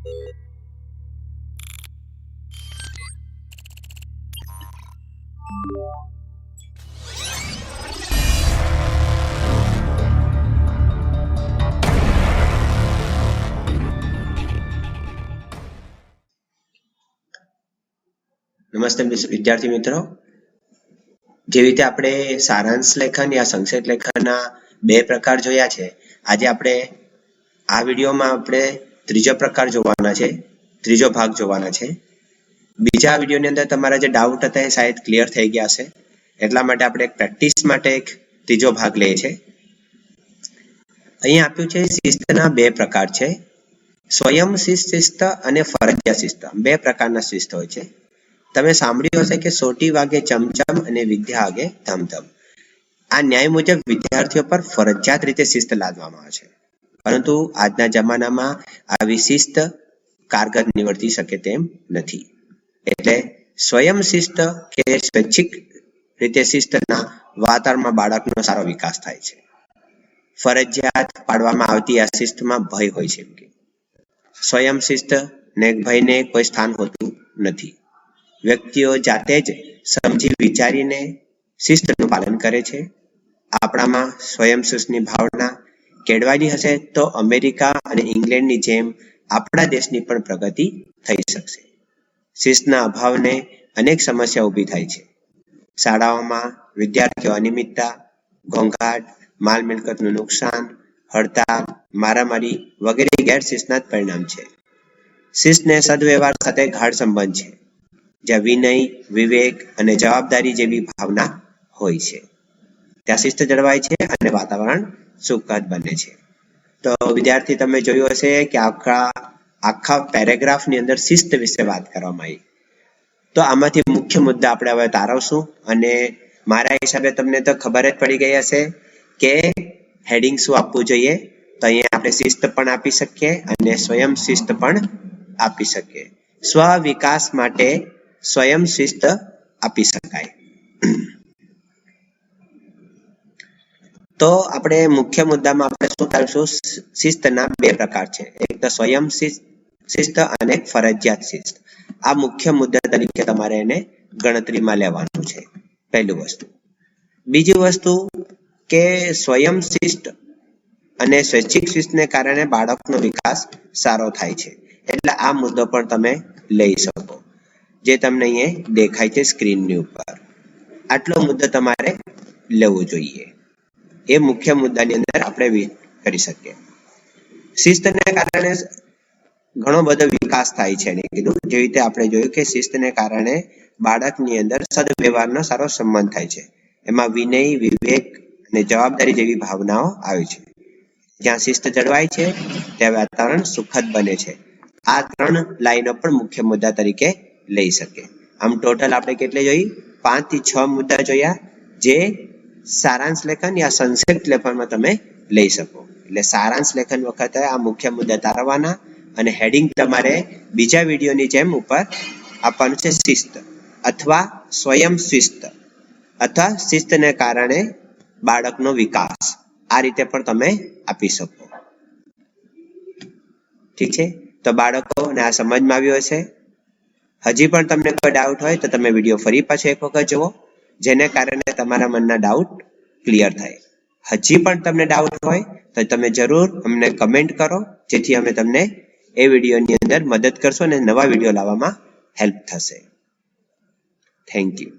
નમસ્તે મિસ- વિદ્યાર્થી મિત્રો. જેવી રીતે આપણે સારાંશ લેખન યા સંક્ષેપ લેખનના બે પ્રકાર જોયા છે, આજે આપણે આ વિડીયોમાં આપણે ત્રીજો પ્રકાર જોવાના છે, ત્રીજો ભાગ જોવાના છે. બીજા વિડીયોની અંદર તમારા જે ડાઉટ હતા એ શાયદ ક્લિયર થઈ ગયા હશે. એટલા માટે આપણે પ્રેક્ટિસ માટે એક ત્રીજો ભાગ લઈએ છે અહીં આપ્યું છે શિસ્તના બે પ્રકાર છે. સ્વયં શિસ્ત અને ફરજિયાત શિસ્ત. બે પ્રકારના શિસ્ત હોય છે. તમે સાંભળ્યું હશે કે સોટી વાગે ચમચમ અને વિદ્યા આગે ધમધમ. આ ન્યાય મુજબ વિદ્યાર્થીઓ પર ફરજિયાત રીતે શિસ્ત લાદવામાં આવે છે. પરંતુ આજના જમાનામાં આવી વિશિષ્ટ કારગર નીવડતી શકે તેમ નથી. એટલે સ્વયં શિસ્ત કે સ્વૈચ્છિક રીતે શિસ્તના વાતાવરણમાં બાળકનો સારો વિકાસ થાય છે. ફરજિયાત પાડવામાં આવતી આ શિસ્તમાં ભય હોય છે સ્વયં શિસ્ત ને ભયને કોઈ સ્થાન હોતું નથી. વ્યક્તિઓ જાતે જ સમજી વિચારીને શિસ્તનું પાલન કરે છે. આપણામાં સ્વયં શિસ્તની ભાવના કેળવાયેલી હશે તો અમેરિકા અને ઇંગ્લેન્ડની જેમ આપણા દેશની પણ પ્રગતિ થઈ શકશે. શિસ્તના અભાવને અનેક સમસ્યા ઊભી થાય છે. શાળાઓમાં વિદ્યાર્થીઓ અનિયમિતતા, ઘોંઘાટ, માલ મિલકતનું નુકસાન હડતાલ મારામારી વગેરે ગેરશિસ્તના જ પરિણામ છે. શિસ્તને સદવ્યવહાર સાથે ગાઢ સંબંધ છે, જ્યાં વિનય, વિવેક અને જવાબદારી જેવી ભાવના હોય છે. ત્યાં શિસ્ત જળવાય છે અને વાતાવરણ સુખદ બને છે. તો વિદ્યાર્થી, તમે જોયું હશે કે આખા આખા પેરેગ્રાફની અંદર શિસ્ત વિશે વાત કરવામાં આવી. તો આમાંથી મુખ્ય મુદ્દા આપણે હવે તારવશું અને મારા હિસાબે તમને તો ખબર જ પડી ગઈ હશે કે હેડિંગ શું આપવું જોઈએ તો અહીંયા આપણે શિસ્ત પણ આપી શકીએ અને સ્વયં શિસ્ત પણ આપી શકીએ. સ્વ વિકાસ માટે સ્વયં શિસ્ત આપી શકાય. તો આપણે મુખ્ય મુદ્દામાં આપણે શું કરીશું શિસ્તના બે પ્રકાર છે. એક તો સ્વયં શિસ્ત શિસ્ત અને ફરજિયાત શિસ્ત. આ મુખ્ય મુદ્દા તરીકે તમારે એને ગણતરીમાં લેવાનું છે, પહેલું વસ્તુ. બીજી વસ્તુ કે સ્વયં શિસ્ત અને સ્વૈચ્છિક શિસ્તને કારણે બાળકનો વિકાસ સારો થાય છે. એટલે આ મુદ્દો પણ તમે લઈ શકો, જે તમને અહીંયા દેખાય છે સ્ક્રીનની ઉપર. આટલો મુદ્દો તમારે લેવો જોઈએ. એ મુખ્ય મુદ્દાની અંદર આપણે કરી શકીએ. શિસ્તને કારણે ઘણો બધો વિકાસ થાય છે એને કીધું. જેવી રીતે આપણે જોયું કે શિસ્તને કારણે બાળકની અંદર સદવ્યવહારનો સારો સન્માન થાય છે. એમાં વિનય, વિવેક અને જવાબદારી જેવી ભાવનાઓ આવે છે. જ્યાં શિસ્ત જળવાય છે, ત્યાં વાતાવરણ સુખદ બને છે. આ ત્રણ લાઈનો પણ મુખ્ય મુદ્દા તરીકે લઈ શકે. આમ ટોટલ આપણે કેટલે જોઈ? પાંચથી છ મુદ્દા જોયા, જે સારાંશ લેખન યા સંક્ષિપ્ત લેખનમાં તમે લઈ શકો. એટલે સારાંશ લેખન વખતે આ મુખ્ય મુદ્દા તારવવાના અને હેડિંગ તમારે બીજા વિડીયોની જેમ ઉપર આપવાનું છે શિસ્ત અથવા સ્વયં શિસ્ત અથવા શિસ્તને કારણે બાળકનો વિકાસ. આ રીતે પણ તમે આપી શકો. ઠીક છે? તો બાળકોને આ સમજમાં આવ્યો હશે. હજી પણ તમને કોઈ ડાઉટ હોય તો તમે વીડિયો ફરી પાછો એક વખત જુઓ. જેને કારણે તમારા મનના ડાઉટ ક્લિયર થાય. હજી પણ તમને ડાઉટ હોય તો તમે જરૂર અમને કમેન્ટ કરો, જેથી અમે તમને એ વિડીયોની અંદર મદદ કરશો અને નવા વીડિયો લાવવામાં હેલ્પ થશે. Thank you